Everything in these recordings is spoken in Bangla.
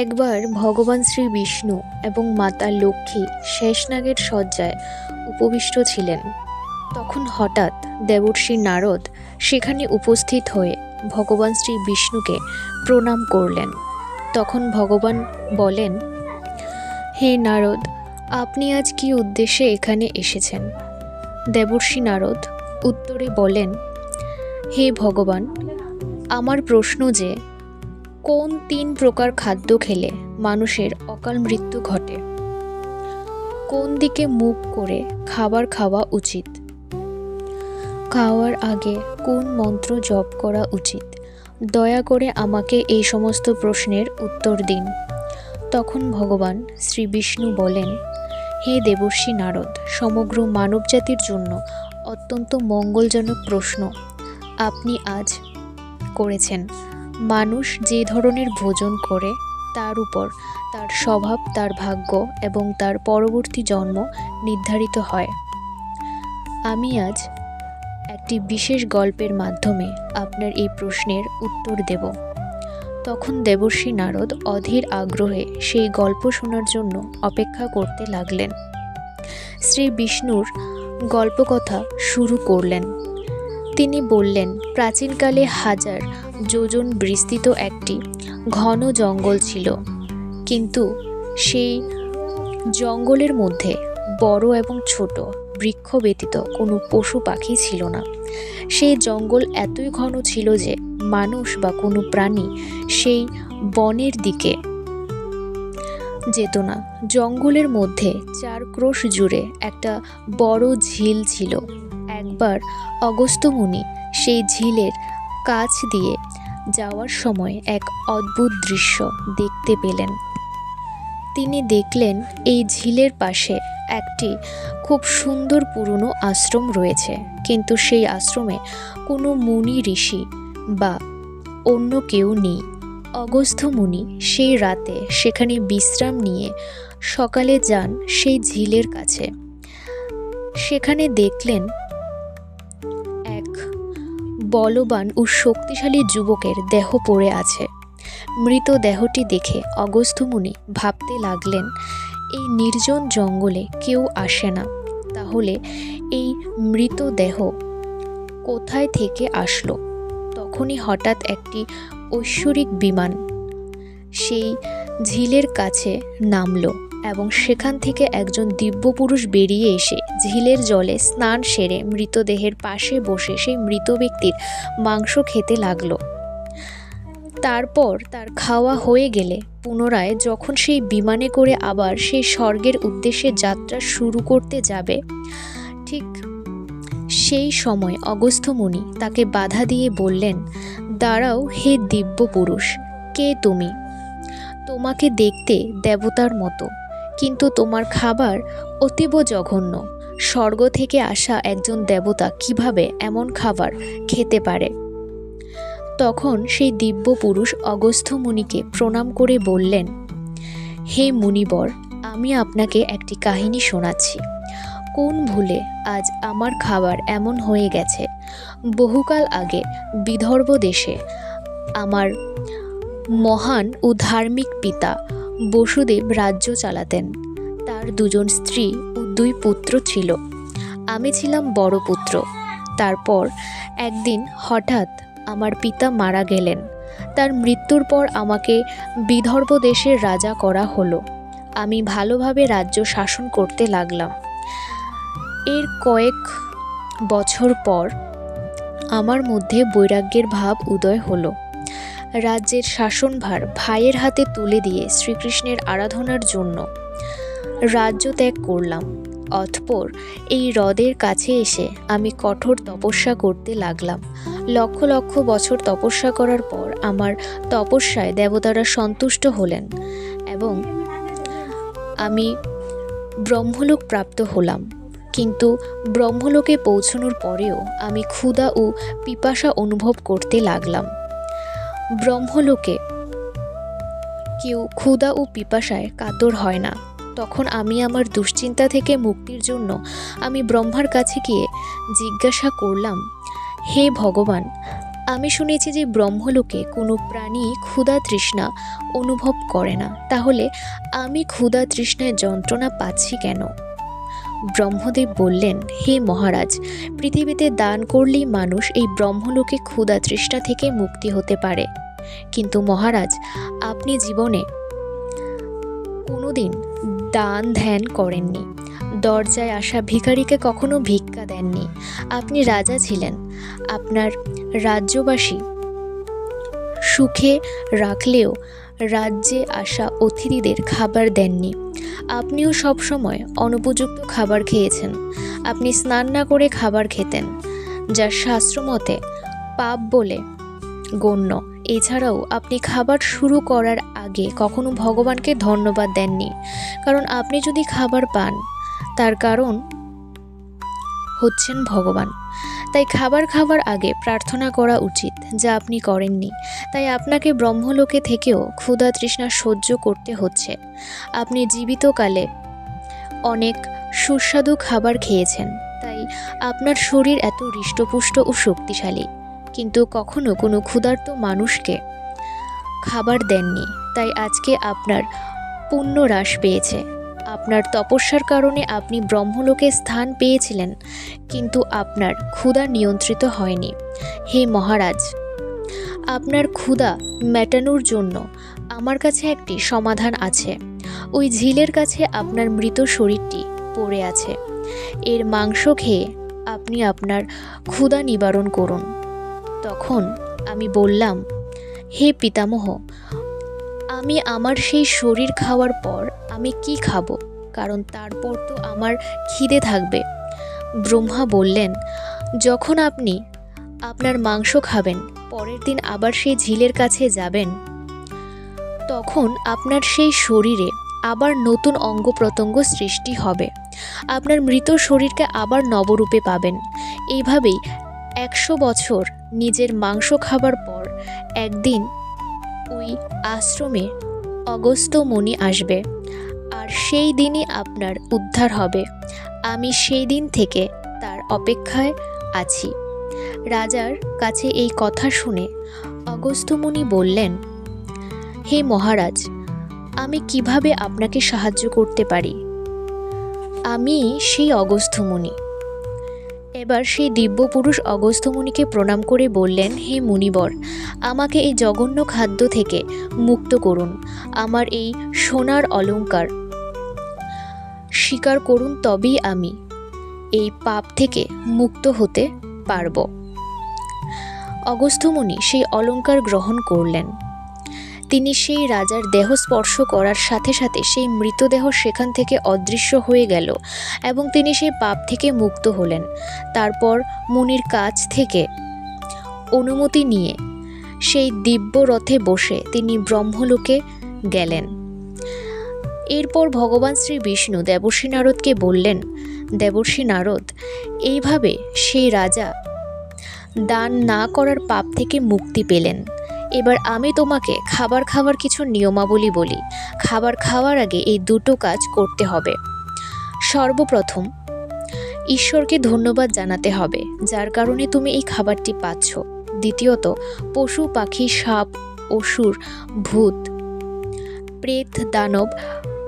একবার ভগবান শ্রী বিষ্ণু এবং মাতা লক্ষ্মী শেষনাগের শয্যায় উপবিষ্ট ছিলেন। তখন হঠাৎ দেবর্ষি নারদ সেখানে উপস্থিত হয়ে ভগবান শ্রী বিষ্ণুকে প্রণাম করলেন। তখন ভগবান বলেন, হে নারদ, আপনি আজ কি উদ্দেশ্যে এখানে এসেছেন? দেবর্ষি নারদ উত্তরে বলেন, হে ভগবান, আমার প্রশ্ন যে কোন তিন প্রকার খাদ্য খেলে মানুষের অকাল মৃত্যু ঘটে? কোন দিকে মুখ করে খাবার খাওয়া উচিত? খাওয়ার আগে কোন মন্ত্র জপ করা উচিত? দয়া করে আমাকে এই সমস্ত প্রশ্নের উত্তর দিন। তখন ভগবান শ্রী বিষ্ণু বলেন, হে দেবর্ষি নারদ, সমগ্র মানবজাতির জন্য অত্যন্ত মঙ্গলজনক প্রশ্ন আপনি আজ করেছেন। মানুষ যে ধরনের ভোজন করে, তার উপর তার স্বভাব, তার ভাগ্য এবং তার পরবর্তী জন্ম নির্ধারিত হয়। আমি আজ একটি বিশেষ গল্পের মাধ্যমে আপনার এই প্রশ্নের উত্তর দেব। তখন দেবর্ষি নারদ অধীর আগ্রহে সেই গল্প শোনার জন্য অপেক্ষা করতে লাগলেন। শ্রী বিষ্ণুর গল্পকথা শুরু করলেন। তিনি বললেন, প্রাচীনকালে হাজার, যোজন বিস্তৃত একটি, ঘন জঙ্গল ছিল। কিন্তু সেই জঙ্গলের মধ্যে বড় এবং ছোট, বৃক্ষ ব্যতীত কোনো পশু পাখি ছিল না। সেই জঙ্গল এতই ঘন ছিল যে মানুষ বা কোনো প্রাণী সেই বনের দিকে যেত না। জঙ্গলের মধ্যে চার ক্রোশ জুড়ে একটা বড় ঝিল ছিল। একবার অগস্ত্যমুনি সেই ঝিলের কাছ দিয়ে যাওয়ার সময় এক অদ্ভুত দৃশ্য দেখতে পেলেন। তিনি দেখলেন এই ঝিলের পাশে একটি খুব সুন্দর পুরনো আশ্রম রয়েছে, কিন্তু সেই আশ্রমে কোনো মুনি ঋষি বা অন্য কেউ নেই। অগস্ত্য মুনি সেই রাতে সেখানে বিশ্রাম নিয়ে সকালে যান সেই ঝিলের কাছে। সেখানে দেখলেন বলবান ও শক্তিশালী যুবকের দেহ পড়ে আছে। মৃত দেহটি দেখে অগস্ত্যমুনি ভাবতে লাগলেন, এই নির্জন জঙ্গলে কেউ আসে না। তাহলে এই মৃতদেহ কোথায় থেকে আসলো? তখনই হঠাৎ একটি ঐশ্বরিক বিমান সেই ঝিলের কাছে নামলো এবং সেখান থেকে একজন দিব্য পুরুষ বেরিয়ে এসে ঝিলের জলে স্নান সেরে মৃতদেহের পাশে বসে সেই মৃত ব্যক্তির মাংস খেতে লাগল। তারপর তার খাওয়া হয়ে গেলে পুনরায় যখন সেই বিমানে করে আবার সেই স্বর্গের উদ্দেশ্যে যাত্রা শুরু করতে যাবে, ঠিক সেই সময় অগস্ত্যমুনি তাকে বাধা দিয়ে বললেন, দাঁড়াও হে দিব্য পুরুষ, কে তুমি? তোমাকে দেখতে দেবতার মতো, কিন্তু তোমার খাবার অতীব জঘন্য। স্বর্গ থেকে আসা একজন দেবতা কীভাবে এমন খাবার খেতে পারে? তখন সেই দিব্য পুরুষ অগস্ত্য মুনিকে প্রণাম করে বললেন, হে মুনিবর, আমি আপনাকে একটি কাহিনী শোনাচ্ছি। কোন ভুলে আজ আমার খাবার এমন হয়ে গেছে। বহুকাল আগে বিদর্ভ দেশে আমার মহান ও ধার্মিক পিতা বসুদেব রাজ্য চালাতেন। তার দুজন স্ত্রী দুই পুত্র ছিল। আমি ছিলাম বড় পুত্র। তারপর একদিন হঠাৎ আমার পিতা মারা গেলেন। তার মৃত্যুর পর আমাকে বিদর্ভ দেশের রাজা করা হলো। আমি ভালোভাবে রাজ্য শাসন করতে লাগলাম। এর কয়েক বছর পর আমার মধ্যে বৈরাগ্যের ভাব উদয় হলো। রাজ্যের শাসনভার ভাইয়ের হাতে তুলে দিয়ে শ্রীকৃষ্ণের আরাধনার জন্য রাজ্য ত্যাগ করলাম। অতপর এই হ্রদের কাছে এসে আমি কঠোর তপস্যা করতে লাগলাম। লক্ষ লক্ষ বছর তপস্যা করার পর আমার তপস্যায় দেবতারা সন্তুষ্ট হলেন এবং আমি ব্রহ্মলোক প্রাপ্ত হলাম। কিন্তু ব্রহ্মলোকে পৌঁছানোর পরেও আমি ক্ষুধা ও পিপাসা অনুভব করতে লাগলাম। ব্রহ্মলোকে কেউ ক্ষুধা ও পিপাসায় কাতর হয় না। তখন আমি আমার দুশ্চিন্তা থেকে মুক্তির জন্য আমি ব্রহ্মার কাছে গিয়ে জিজ্ঞাসা করলাম, হে ভগবান, আমি শুনেছি যে ব্রহ্মলোকে কোনো প্রাণী ক্ষুধা তৃষ্ণা অনুভব করে না। তাহলে আমি ক্ষুধা তৃষ্ণায় যন্ত্রণা পাচ্ছি কেন? ব্রহ্মদেব বললেন, হে মহারাজ, পৃথিবীতে দান করলেই মানুষ এই ব্রহ্মলোকে ক্ষুধা তৃষ্ণা থেকে মুক্তি হতে পারে। কিন্তু মহারাজ, আপনি জীবনে কোনোদিন দান ধ্যান করেননি। দরজায় আসা ভিখারিকে কখনো ভিক্ষা দেননি। আপনি রাজা ছিলেন। আপনার রাজ্যবাসী সুখে রাখলেও রাজ্যে আসা অতিথিদের খাবার দেননি। আপনিও সবসময় অনুপযুক্ত খাবার খেয়েছেন। আপনি স্নান না করে খাবার খেতেন যা শাস্ত্রমতে পাপ বলে গণ্য। এছাড়াও আপনি খাবার শুরু করার আগে কখনো ভগবানকে ধন্যবাদ দেননি। কারণ আপনি যদি খাবার পান, তার কারণ হচ্ছেন ভগবান। তাই খাবার খাবার আগে প্রার্থনা করা উচিত, যা আপনি করেননি। তাই আপনাকে ব্রহ্মলোকে থেকেও ক্ষুধা তৃষ্ণা সহ্য করতে হচ্ছে। আপনি জীবিতকালে অনেক সুস্বাদু খাবার খেয়েছেন, তাই আপনার শরীর এত হৃষ্টপুষ্ট ও শক্তিশালী। কিন্তু কখনো কোনো ক্ষুধার্ত মানুষকে খাবার দেননি। তাই আজকে আপনার পুণ্য হ্রাস পেয়েছে। আপনার তপস্যার কারণে আপনি ব্রহ্মলোকে স্থান পেয়েছিলেন, কিন্তু আপনার ক্ষুধা নিয়ন্ত্রিত হয়নি। হে মহারাজ, আপনার ক্ষুধা মেটানোর জন্য আমার কাছে একটি সমাধান আছে। ওই ঝিলের কাছে আপনার মৃত শরীরটি পড়ে আছে। এর মাংস খেয়ে আপনি আপনার ক্ষুধা নিবারণ করুন। তখন আমি বললাম, হে পিতামহ, আমি আমার সেই শরীর খাওয়ার পর আমি কি খাব? কারণ তারপর তো আমার খিদে থাকবে। ব্রহ্মা বললেন, যখন আপনি আপনার মাংস খাবেন, পরের দিন আবার সেই ঝিলের কাছে যাবেন। তখন আপনার সেই শরীরে আবার নতুন অঙ্গ প্রত্যঙ্গ সৃষ্টি হবে। আপনার মৃত শরীরকে আবার নবরূপে পাবেন। এইভাবেই একশো বছর নিজের মাংস খাবার পর একদিন ওই আশ্রমে অগস্ত্য মণি আসবে। আর সেই দিনই আপনার উদ্ধার হবে। আমি সেই দিন থেকে তার অপেক্ষায় আছি। রাজার কাছে এই কথা শুনে অগস্ত্যমুনি বললেন, হে মহারাজ, আমি কীভাবে আপনাকে সাহায্য করতে পারি? আমি সেই অগস্ত্যমুনি এবার সেই দিব্য পুরুষ অগস্ত্যমুনিকে প্রণাম করে বললেন, হে মুনিবর, আমাকে এই জঘন্য খাদ্য থেকে মুক্ত করুন। আমার এই সোনার অলঙ্কার স্বীকার করুন তবেই আমি এই পাপ থেকে মুক্ত হতে পারব। অগস্ত্যমুনি সেই অলঙ্কার গ্রহণ করলেন। তিনি সেই রাজার দেহ স্পর্শ করার সাথে সাথে সেই মৃতদেহ সেখান থেকে অদৃশ্য হয়ে গেল এবং তিনি সেই পাপ থেকে মুক্ত হলেন। তারপর মুনির কাছ থেকে অনুমতি নিয়ে সেই দিব্য রথে বসে তিনি ব্রহ্মলোকে গেলেন। এরপর ভগবান শ্রী বিষ্ণু দেবর্ষী নারদকে বললেন, দেবর্ষী নারদ, এইভাবে সেই রাজা দান না করার পাপ থেকে মুক্তি পেলেন। এবার আমি তোমাকে খাবার খাওয়ার কিছু নিয়মাবলী বলি। খাবার খাওয়ার আগে এই দুটো কাজ করতে হবে। সর্বপ্রথম, ঈশ্বরকে ধন্যবাদ জানাতে হবে, যার কারণে তুমি এই খাবারটি পাচ্ছ। দ্বিতীয়ত, পশু, পাখি, সাপ, অসুর, ভূত, প্রেত, দানব,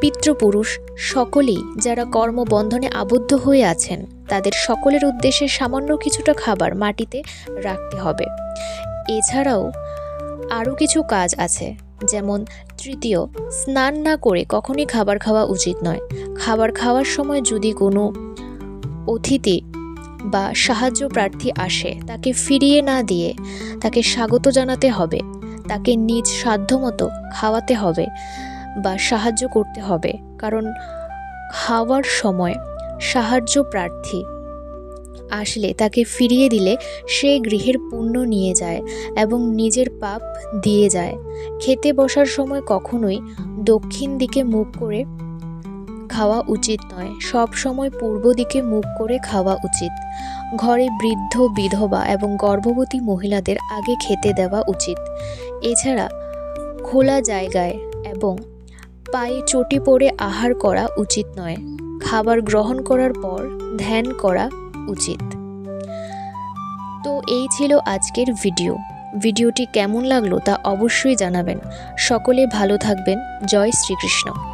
পিতৃপুরুষ, সকলেই যারা কর্মবন্ধনে আবদ্ধ হয়ে আছেন, তাদের সকলের উদ্দেশ্যে সামান্য কিছুটা খাবার মাটিতে রাখতে হবে। এছাড়াও আরও কিছু কাজ আছে, যেমন তৃতীয়, স্নান না করে কখনই খাবার খাওয়া উচিত নয়। খাবার খাওয়ার সময় যদি কোনো অতিথি বা সাহায্য প্রার্থী আসে, তাকে ফিরিয়ে না দিয়ে তাকে স্বাগত জানাতে হবে, তাকে নিজ সাধ্যমতো খাওয়াতে হবে বা সাহায্য করতে হবে। কারণ খাওয়ার সময় সাহায্য প্রার্থী আসলে তাকে ফিরিয়ে দিলে সে গৃহের পুণ্য নিয়ে যায় এবং নিজের পাপ দিয়ে যায়। খেতে বসার সময় কখনোই দক্ষিণ দিকে মুখ করে খাওয়া উচিত নয়। সব সময় পূর্ব দিকে মুখ করে খাওয়া উচিত। ঘরে বৃদ্ধ, বিধবা এবং গর্ভবতী মহিলাদের আগে খেতে দেওয়া উচিত। এছাড়া খোলা জায়গায় এবং পায়ে চটি পড়ে আহার করা উচিত নয়। খাবার গ্রহণ করার পর ধ্যান করা উচিত। তো এই ছিল আজকের ভিডিও। ভিডিওটি কেমন লাগল তা অবশ্যই জানাবেন। সকলে ভালো থাকবেন। জয় শ্রীকৃষ্ণ।